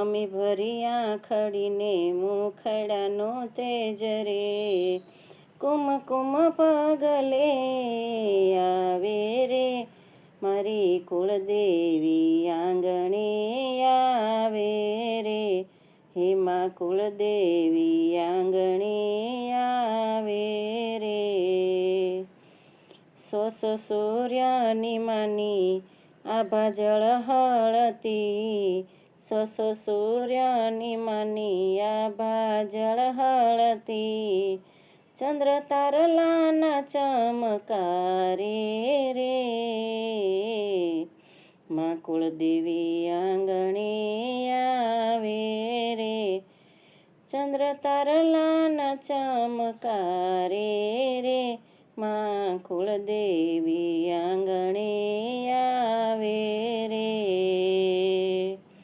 Mummy ભરી ખડીને મુખડાનો તેજ રે. કુમકુમ પગલે આવે રે. મારી કુળદેવી આંગણે આવે રે. હેમા કુળદેવી આંગણે આવે રે. સો સો સૂર્યની માની આભા જળ હળતી સો સો સૂર્યની માની આભા જળ હળતી ચંદ્ર તારલાના ચમકારે રે માં કુળદેવી આંગણી આવે રે ચંદ્ર તારલાના ચમકારે રે માં કુળદેવી આંગણે